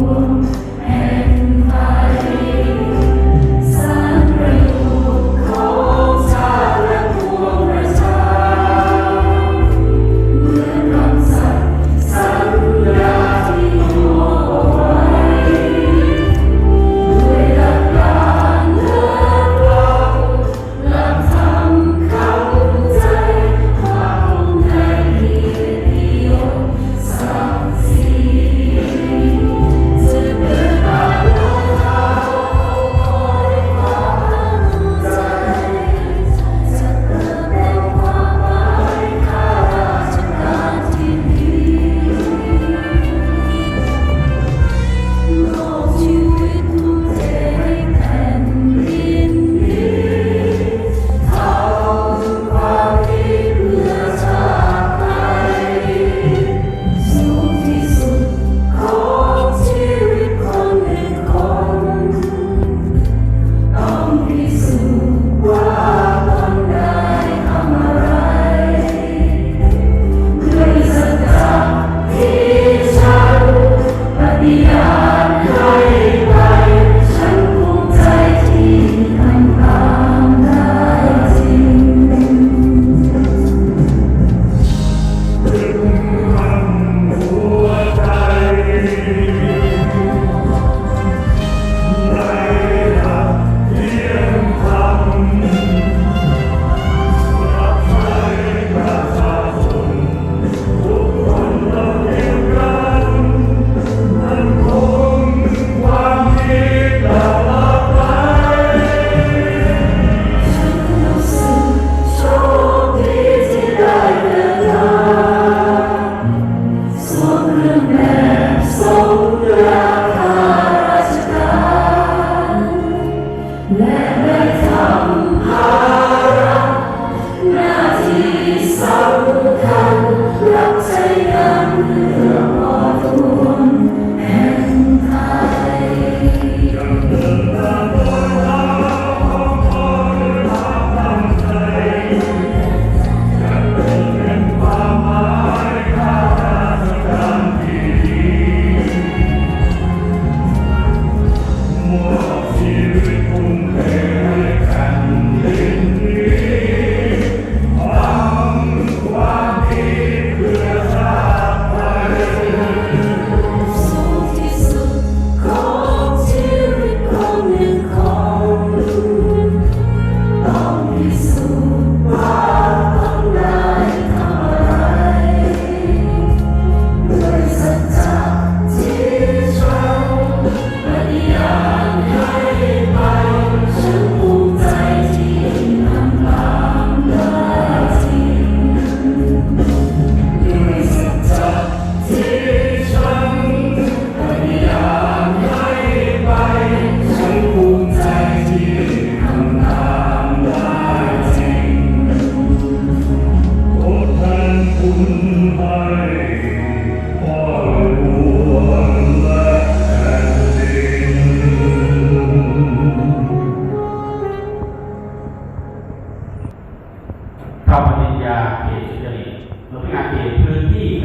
one.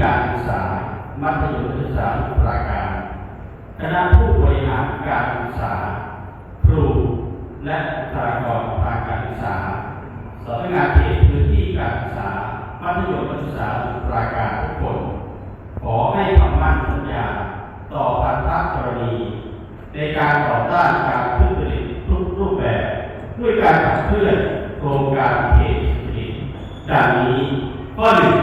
การศึกษา มัธยมศึกษาสุปราการ คณะผู้บริหารการศึกษา ครู และบุคลากรทางการศึกษาสำนักงานเขตพื้นที่การศึกษา มัธยมศึกษาสุปราการทุกคน ขอให้คำมั่นสัญญาต่อพันธกรณี ในการต่อต้านการทุจริตทุกรูปแบบ ด้วยการขับเคลื่อนโครงการเขตเศรษฐกิจดังนี้ข้อหนึ่ง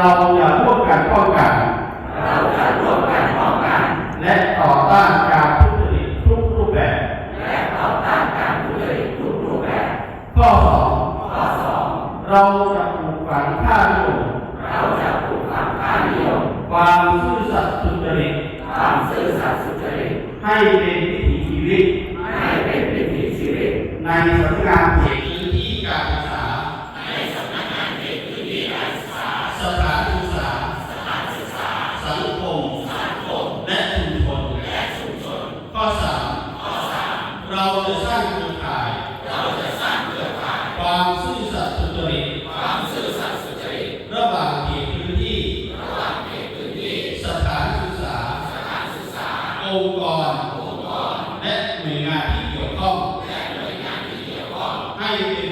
เราจะร่วมกันป้องกัน เราจะร่วมกันป้องกัน และต่อต้านการทุจริตทุกรูปแบบ และต่อต้านการทุจริตทุกรูปแบบ ข้อสองข้อสองเราจะปลูกฝังค่านิยมเราจะปลูกฝังค่านิยม ความซื่อสัตย์สุจริต ความซื่อสัตย์สุจริต ให้เป็นวิถีชีวิต ให้เป็นวิถีชีวิต ในสำนักงานเขตพื้นที่การศึกษา ในสำนักงานเขตพื้นที่การศึกษา สถานศึกษา สถานศึกษา สังคม สังคม และชุมชน และชุมชน ข้อสาม ข้อสาม เราจะสร้างเครือข่าย เราจะสร้างเครือข่าย ความซื่อสัตย์สุจริตความซื่อสัตย์สุจริตระหว่างเขตพื้นที่ระหว่างเขตพื้นที่สถานศึกษาสถานศึกษาองค์กรองค์กรและหน่วยงานที่เกี่ยวข้องและหน่วยงานที่เกี่ยวข้องให้เป็น